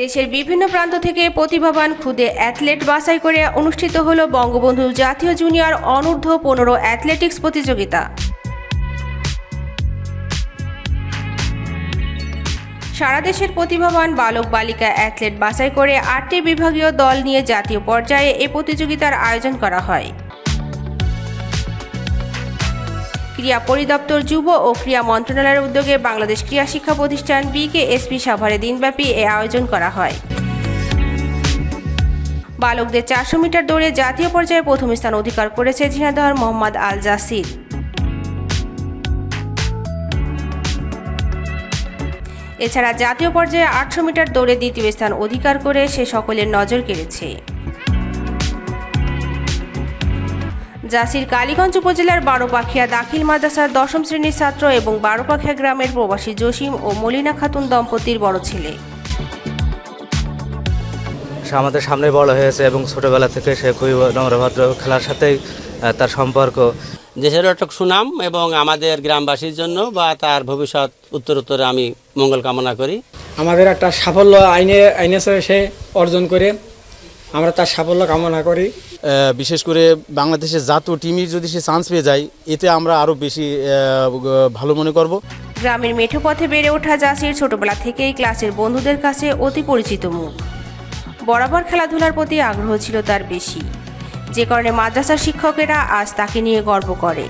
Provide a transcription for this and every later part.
দেশের বিভিন্ন প্রান্ত থেকে প্রতিভাবান খুদে অ্যাথলেট বাছাই করে অনুষ্ঠিত হল বঙ্গবন্ধু জাতীয় জুনিয়র অনূর্ধ্ব পনেরো অ্যাথলেটিক্স প্রতিযোগিতা। সারা দেশের প্রতিভাবান বালক বালিকা অ্যাথলেট বাছাই করে আটটি বিভাগীয় দল নিয়ে জাতীয় পর্যায়ে এ প্রতিযোগিতার আয়োজন করা হয়। ক্রীড়া পরিদপ্তর যুব ও ক্রীড়া মন্ত্রণালয়ের উদ্যোগে বাংলাদেশ ক্রীড়া শিক্ষা প্রতিষ্ঠান বিকেএসপি সাভারে দিনব্যাপী এ আয়োজন করা হয়। বালকদের চারশো মিটার দৌড়ে জাতীয় পর্যায়ে প্রথম স্থান অধিকার করেছে ঝিনাইদহর মোহাম্মদ আল জাসির এছাড়া জাতীয় পর্যায়ে আটশো মিটার দৌড়ে দ্বিতীয় স্থান অধিকার করে সে সকলের নজর কেড়েছে। জাসির কালীগঞ্জ উপজেলার বারোপাখিয়া দাখিল মাদ্রাসার দশম শ্রেণির ছাত্র এবং বারোপাখিয়া গ্রামের প্রবাসী জসিম ও মলিনা খাতুন দম্পতির বড় ছেলে। সে আমাদের সামনে বড় হয়েছে এবং ছোটবেলা থেকে সে খুবই নম্রভদ্র খেলার সাথেই আহ, তার সম্পর্ক। দেশের একটা সুনাম এবং আমাদের গ্রামবাসীর জন্য বা তার ভবিষ্যৎ উত্তরোত্তরে আমি মঙ্গল কামনা করি। আমাদের একটা সাফল্য আইনে আইনে সে অর্জন করে। আমরা তার সাফল্য কামনা করি। বিশেষ করে বাংলাদেশের জাতীয় টিমের যদি সে চান্স পেয়ে যায় এতে আমরা আরও বেশি ভালো মনে করব। গ্রামের মেঠো পথে বেড়ে ওঠা জাসির ছোটবেলা থেকেই ক্লাসের বন্ধুদের কাছে অতি পরিচিত মুখ। বরাবর খেলাধুলার প্রতি আগ্রহ ছিল তার বেশি। যে কারণে মাদ্রাসার শিক্ষকেরা আজ তাকে নিয়ে গর্ব করে।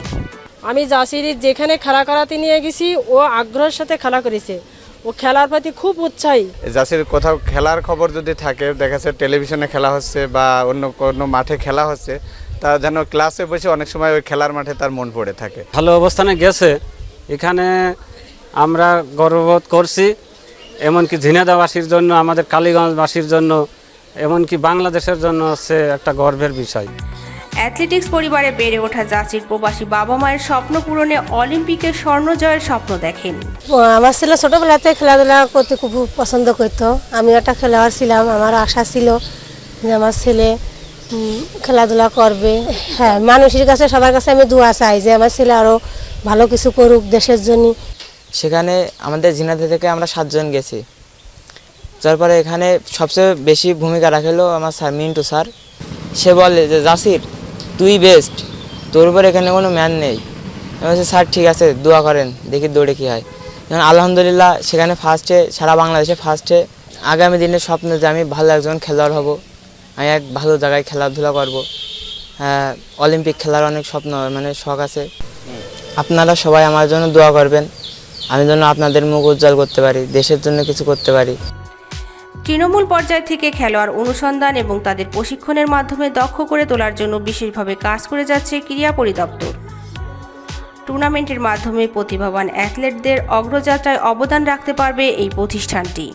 আমি জাসিরির যেখানে খেলা করাতে নিয়ে গেছি ও আগ্রহের সাথে খেলা করেছে। ও খেলার প্রতি খুব উৎসাহী। জাসির কোথাও খেলার খবর যদি থাকে দেখা যাচ্ছে টেলিভিশনে খেলা হচ্ছে বা অন্য কোনো মাঠে খেলা হচ্ছে তা যেন ক্লাসে বসে অনেক সময় ওই খেলার মাঠে তার মন পড়ে থাকে। ভালো অবস্থানে গেছে। এখানে আমরা গর্ববোধ করছি এমনকি ঝিনাদাবাসীর জন্য আমাদের কালীগঞ্জবাসীর জন্য এমনকি বাংলাদেশের জন্য হচ্ছে একটা গর্বের বিষয়। অ্যাথলেটিক্স পরিবারে বেড়ে ওঠা জাসির প্রবাসী বাবা মায়ের স্বপ্ন পূরণে অলিম্পিকে স্বর্ণ জয়ের স্বপ্ন দেখেন। আমার ছেলে ছোটোবেলাতে খেলাধুলা করতে খুব পছন্দ করতো। আমি একটা খেলোয়াড় ছিলাম আমার আশা ছিল যে আমার ছেলে খেলাধুলা করবে। হ্যাঁ মানুষের কাছে সবার কাছে আমি দোয়া চাই যে আমার ছেলে আরও ভালো কিছু করুক দেশের জন্য। সেখানে আমাদের ঝিনাইদহ থেকে আমরা সাতজন গেছি। তারপরে এখানে সবচেয়ে বেশি ভূমিকা রাখল আমার স্যার মিন্টু স্যার। সে বলে যে জাসির তুই বেস্ট তোর উপর এখানে কোনো ম্যান নেই। বলছি, স্যার, ঠিক আছে, দোয়া করেন, দেখি দৌড়ে কী হয়। যেমন আলহামদুলিল্লাহ, সেখানে ফার্স্টে সারা বাংলাদেশে ফার্স্টে আগামী দিনে স্বপ্ন যে আমি ভালো একজন খেলোয়াড় হব, আমি এক ভালো জায়গায় খেলাধুলা করব। হ্যাঁ অলিম্পিক খেলার অনেক স্বপ্ন মানে শখ আছে। আপনারা সবাই আমার জন্য দোয়া করবেন। আমি যেন আপনাদের মুখ উজ্জ্বল করতে পারি, দেশের জন্য কিছু করতে পারি। তৃণমূল পর্যায় থেকে খেলোয়াড় অনুসন্ধান এবং তাদের প্রশিক্ষণের মাধ্যমে দক্ষ করে তোলার জন্য বিশেষভাবে কাজ করে যাচ্ছে ক্রীড়া পরিদপ্তর। টুর্নামেন্টের মাধ্যমে প্রতিভাবান অ্যাথলেটদের অগ্রযাত্রায় অবদান রাখতে পারবে এই প্রতিষ্ঠানটি।